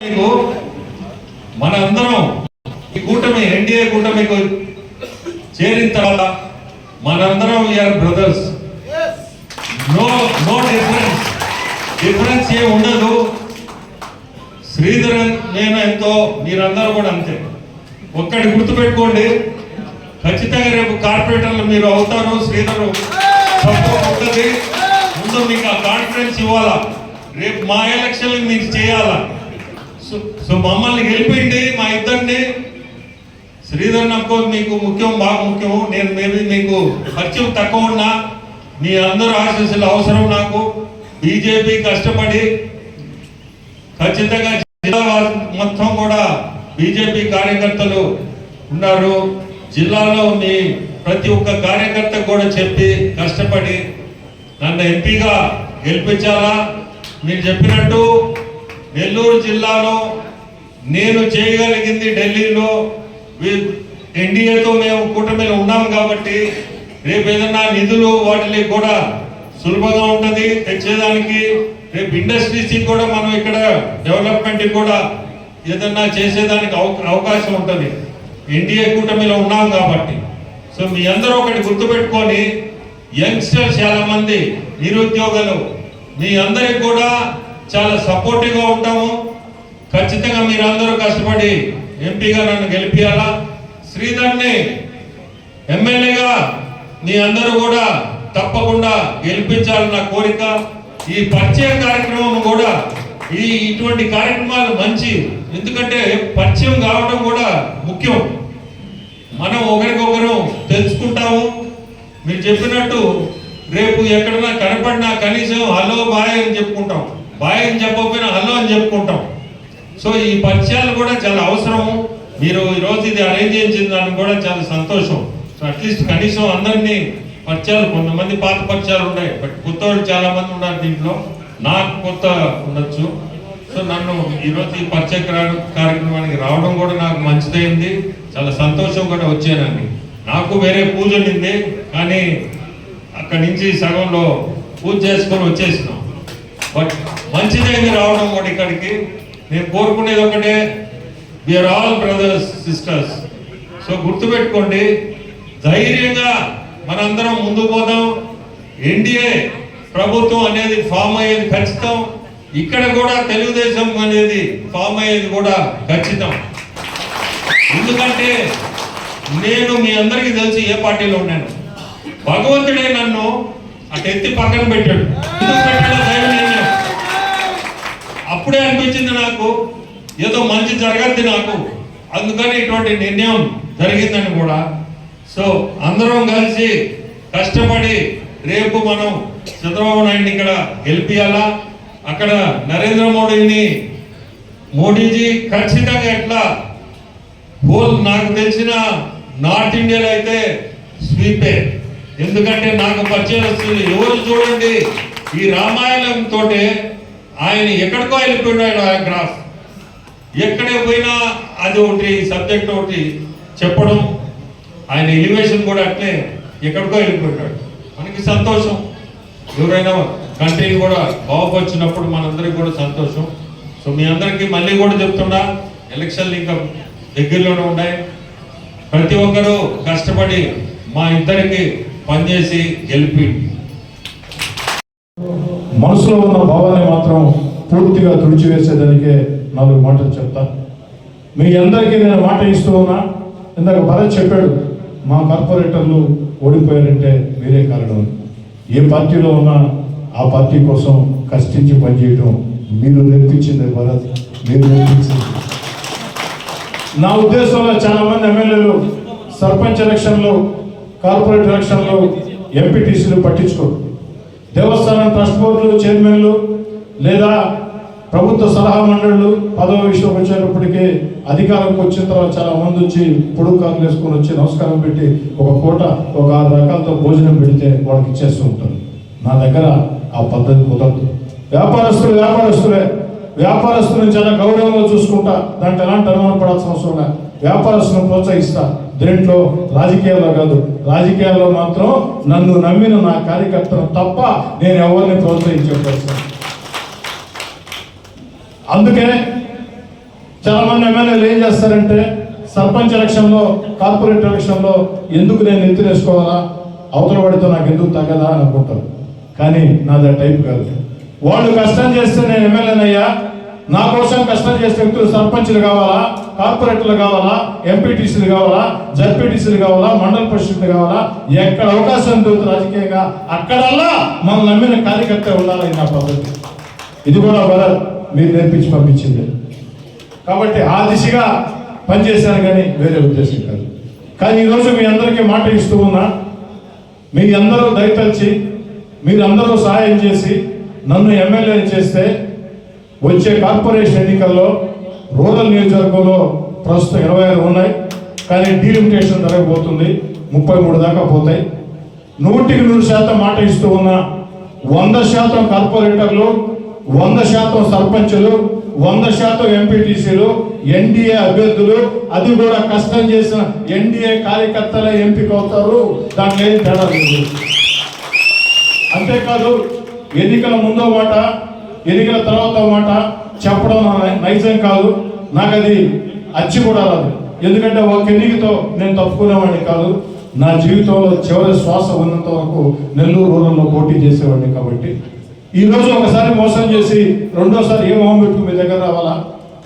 మీకు మన అందరం ఈ కూటమి ఎన్డీఏ కూటమికి చేరిన తర్వాత మనందరం we are brothers no no difference difference ఏం ఉండదు. శ్రీధరన్ నేను ఎంతో మీరందరూ కూడా అంతే. ఒక్కటి గుర్తుపెట్టుకోండి. ఖచ్చితంగా రేపు కార్పొరేటర్లు మీరు అవుతారు శ్రీధరు సపోర్ట్ ఉంటుంది. ముందు మీకు ఆ కాన్ఫిడెన్స్ ఇవ్వాలా? రేపు మా ఎలక్షన్లు మీకు చేయాలా? సో మమ్మల్ని గెలిపిండి మా ఇద్దరిని శ్రీధర్ నమ్మకం మీకు ముఖ్యం బాగా ముఖ్యం నేను మేబీ మీకు పరిచయం తక్కువ ఉన్నా. మీ అందరూ ఆశీస్సులు అవసరం నాకు. బీజేపీ కష్టపడి ఖచ్చితంగా జిల్లా మొత్తం కూడా బీజేపీ కార్యకర్తలు ఉన్నారు. జిల్లాలో మీ ప్రతి ఒక్క కార్యకర్త కూడా చెప్పి కష్టపడి నన్ను ఎంపీగా గెలిపించాలా? మీరు చెప్పినట్టు నెల్లూరు జిల్లాలో నేను చేయగలిగింది ఢిల్లీలో ఎన్డీఏతో మేము కూటమిలో ఉన్నాం కాబట్టి రేపు ఏదన్నా నిధులు వాటికి కూడా సులభంగా ఉంటుంది తెచ్చేదానికి రేపు ఇండస్ట్రీస్కి కూడా మనం ఇక్కడ డెవలప్మెంట్కి కూడా ఏదన్నా చేసేదానికి అవకాశం ఉంటుంది. ఎన్డీఏ కూటమిలో ఉన్నాం కాబట్టి. సో మీ అందరూ ఒకటి గుర్తుపెట్టుకొని యంగ్స్టర్స్ చాలామంది నిరుద్యోగులు మీ అందరికి కూడా చాలా సపోర్టివ్గా ఉంటాము. ఖచ్చితంగా మీరందరూ కష్టపడి ఎంపీగా నన్ను గెలిపియాలా శ్రీధర్ని ఎమ్మెల్యేగా మీ అందరూ కూడా తప్పకుండా గెలిపించాలన్న కోరిక ఈ పరిచయం కార్యక్రమం కూడా ఈ ఇటువంటి కార్యక్రమాలు మంచి ఎందుకంటే పరిచయం కావడం కూడా ముఖ్యం. మనం ఒకరికొకరు తెలుసుకుంటాము. మీరు చెప్పినట్టు రేపు ఎక్కడన్నా కనపడినా కనీసం హలో బాయ్ అని చెప్పుకుంటాం. బాయ్ అని చెప్పకపోయినా హలో అని చెప్పుకుంటాం. సో ఈ పరిచయాలు కూడా చాలా అవసరం. మీరు ఈరోజు ఇది అరేంజ్ చేసిన దానికి కూడా చాలా సంతోషం. సో అట్లీస్ట్ కనీసం అందరినీ పరిచయాలు కొంతమంది పాత పరిచయాలు ఉన్నాయి బట్ కొత్త వాళ్ళు చాలా మంది ఉన్నారు దీంట్లో. నాకు కొత్త ఉండొచ్చు. సో నన్ను ఈరోజు ఈ పరిచయ కార్యక్రమానికి రావడం కూడా నాకు మంచిదైంది. చాలా సంతోషం కూడా వచ్చానండి. నాకు వేరే పూజ ఉండింది కానీ అక్కడి నుంచి సగంలో పూజ చేసుకొని వచ్చేసినాం. బట్ మంచిదైంది రావడం కూడా ఇక్కడికి. నేను కోరుకునేది ఒకటే we are all brothers sisters so గుర్తుపెట్టుకోండి ధైర్యంగా మనందరం ముందుకు పోదాం. ఎన్డీఏ ప్రభుత్వం అనేది ఫామ్ అయ్యేది ఖచ్చితం. ఇక్కడ కూడా తెలుగుదేశం అనేది ఫామ్ అయ్యేది కూడా ఖచ్చితం. ఎందుకంటే నేను మీ అందరికీ తెలిసి ఏ పార్టీలో ఉన్నాను? భగవంతుడే నన్ను అటు ఎత్తి పక్కన పెట్టాడు. ఎందుకు పెట్టాడో ధైర్యం అప్పుడే అనిపించింది నాకు ఏదో మంచి జరగద్ది నాకు. అందుకని ఇటువంటి నిర్ణయం జరిగిందని కూడా. సో అందరం కలిసి కష్టపడి రేపు మనం చంద్రబాబు నాయుడిని ఇక్కడ గెలిపియాలా? అక్కడ నరేంద్ర మోడీని మోడీజీ ఖచ్చితంగా ఎట్లా? హోల్ నాకు తెలిసిన నార్త్ ఇండియాలో అయితే స్వీపే. ఎందుకంటే నాకు పరిచయం వస్తుంది. ఎవరు చూడండి ఈ రామాయణం తోటే ఆయన ఎక్కడికో వెళ్ళిపోయినాడు ఆ గ్రాఫ్. ఎక్కడే పోయినా అది ఒకటి సబ్జెక్ట్ ఒకటి చెప్పడం ఆయన ఎలివేషన్ కూడా అట్లే ఎక్కడికో వెళ్ళిపోయినాడు. మనకి సంతోషం. ఎవరైనా కంట్రీని కూడా బాగుపరిచినప్పుడు మనందరికి కూడా సంతోషం. సో మీ అందరికీ మళ్ళీ కూడా చెప్తున్నా ఎలక్షన్లు ఇంకా దగ్గరలోనే ఉన్నాయి. ప్రతి ఒక్కరూ కష్టపడి మా ఇద్దరికి పనిచేసి గెలిపి మనసులో ఉన్న భావాన్ని మాత్రం పూర్తిగా తుడిచివేసేదానికే నాలుగు మాటలు చెప్తా. మీ అందరికీ నేను మాట ఇస్తూ ఉన్నా. ఇందాక భరత్ చెప్పాడు మా కార్పొరేటర్లు ఓడిపోయారంటే మీరే కారణం. ఏ పార్టీలో ఉన్నా ఆ పార్టీ కోసం కష్టించి పనిచేయడం మీరు నేర్పించింది భరత్ మీరు నేర్పించింది. నా ఉద్దేశంలో చాలా మంది ఎమ్మెల్యేలు సర్పంచ్ ఎలక్షన్లు కార్పొరేట్ ఎలక్షన్లు ఎంపీటీసీలు పట్టించుకోరు. దేవస్థానం ట్రస్ట్ బోర్డులు చైర్మన్లు లేదా ప్రభుత్వ సలహా మండళ్ళు పదవ విషయం వచ్చేటప్పటికి అధికారంకి వచ్చిన తర్వాత చాలా మంది వచ్చి పొడుగు కాకులు వేసుకొని వచ్చి నమస్కారం పెట్టి ఒక పూట ఒక ఆరు రకాలతో భోజనం పెడితే వాళ్ళకి ఇచ్చేస్తూ ఉంటారు. నా దగ్గర ఆ పద్ధతి కుదరదు. వ్యాపారస్తులు వ్యాపారస్తులే. వ్యాపారస్తులను చాలా గౌరవంగా చూసుకుంటా దాంట్లో ఎలాంటి అనుమానం పడాల్సిన అవసరం లేదు. వ్యాపారస్తులను ప్రోత్సహిస్తా. దేంట్లో రాజకీయాల్లో కాదు. రాజకీయాల్లో మాత్రం నన్ను నమ్మిన నా కార్యకర్తను తప్ప నేను ఎవరిని ప్రోత్సహించే పరిస్థితి. అందుకే చాలా మంది ఎమ్మెల్యేలు ఏం చేస్తారంటే సర్పంచ్ ఎలక్షన్లో కార్పొరేట్ ఎలక్షన్లో ఎందుకు నేను ఎత్తునేసుకోవాలా అవతల వాడితో నాకు ఎందుకు తగ్గదా అని అనుకుంటారు. కానీ నాది ఆ టైప్ కాదు. వాళ్ళు కష్టం చేస్తే నేను ఎమ్మెల్యేనయ్యా నా కోసం కష్టం చేసే వ్యక్తులు సర్పంచ్లు కావాలా? కార్పొరేటర్లు కావాలా? ఎంపీటీసీలు కావాలా? జడ్పీటీసీలు కావాలా? మండల పరిషత్లు కావాలా? ఎక్కడ అవకాశం దొరుకుతుంది రాజకీయంగా? అక్కడల్లా మనం నమ్మిన కార్యకర్త ఉండాలని నా పద్ధతి. ఇది కూడా బలర్ మీరు నేర్పించి పంపించింది. కాబట్టి ఆ దిశగా పనిచేశాను కానీ వేరే ఉద్దేశం కాదు. కానీ ఈరోజు మీ అందరికీ మాట ఇస్తూ ఉన్నా మీ అందరూ దయతలిచి మీరందరూ సహాయం చేసి నన్ను ఎమ్మెల్యేని చేస్తే వచ్చే కార్పొరేషన్ ఎన్నికల్లో రూరల్ నియోజకవర్గంలో ప్రస్తుతం ఇరవై ఆరు ఉన్నాయి. కానీ డీలిమిటేషన్ జరగబోతుంది. ముప్పై మూడు దాకా పోతాయి. నూటికి నూరు శాతం మాట ఇస్తూ ఉన్న వంద శాతం కార్పొరేటర్లు వంద శాతం సర్పంచులు వంద శాతం ఎంపీటీసీలు ఎన్డీఏ అభ్యర్థులు అది కూడా కష్టం చేసిన ఎన్డీఏ కార్యకర్తలే ఎంపిక అవుతారు. దాంట్లో ఏం తేడా లేదు. అంతేకాదు ఎన్నికల ముందో మాట ఎన్నికల తర్వాత మాట చెప్పడం నైజం కాదు. నాకు అది అచ్చి కూడా రాదు. ఎందుకంటే ఒక ఎన్నికతో నేను తప్పుకునేవాడిని కాదు. నా జీవితంలో చివరి శ్వాస ఉన్నంత వరకు నెల్లూరు రూరల్లో పోటీ చేసేవాడిని కాబట్టి. ఈ రోజు ఒకసారి మోసం చేసి రెండోసారి ఏ మొహం పెట్టుకు మీ దగ్గర రావాలా?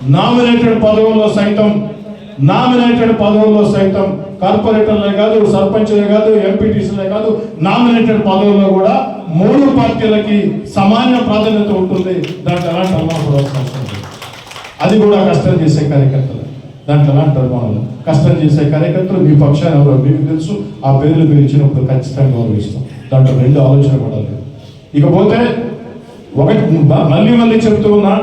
నామినేటెడ్ పదవుల్లో సైతం నామినేటెడ్ పదవుల్లో సైతం కార్పొరేటర్లే కాదు సర్పంచ్లే కాదు ఎంపీటీసీలే కాదు నామినేటెడ్ పదవుల్లో కూడా పార్టీలకి సమాన ప్రాధాన్యత ఉంటుంది. దాంట్లో ఎలాంటి అనుమానం అవసరం అది కూడా కష్టం చేసే కార్యకర్తలు. దాంట్లో ఎలాంటి అనుమానం కష్టం చేసే కార్యకర్తలు మీ పక్షాన్ని ఎవరో మీకు తెలుసు. ఆ పేర్లు మీరు ఇచ్చినప్పుడు ఖచ్చితంగా గౌరవిస్తాం దాంట్లో రెండు ఆలోచన కూడా లేదు ఇకపోతే ఒకటి మళ్ళీ మళ్ళీ చెప్తూ ఉన్నా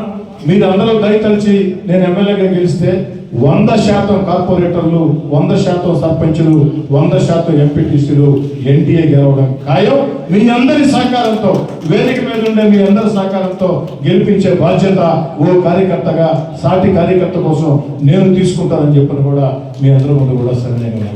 మీరు అందరూ దయతలిచి నేను ఎమ్మెల్యేగా గెలిస్తే వంద శాతం కార్పొరేటర్లు వంద శాతం సర్పంచులు వంద శాతం ఎంపీటీసీలు ఎన్డీఏ గెలవడం ఖాయం. మీ అందరి సహకారంతో వేదిక మీద ఉండే మీ అందరి సహకారంతో గెలిపించే బాధ్యత ఓ కార్యకర్తగా సాటి కార్యకర్త కోసం నేను తీసుకుంటానని చెప్పిన కూడా మీ అందరి ముందు కూడా సరైన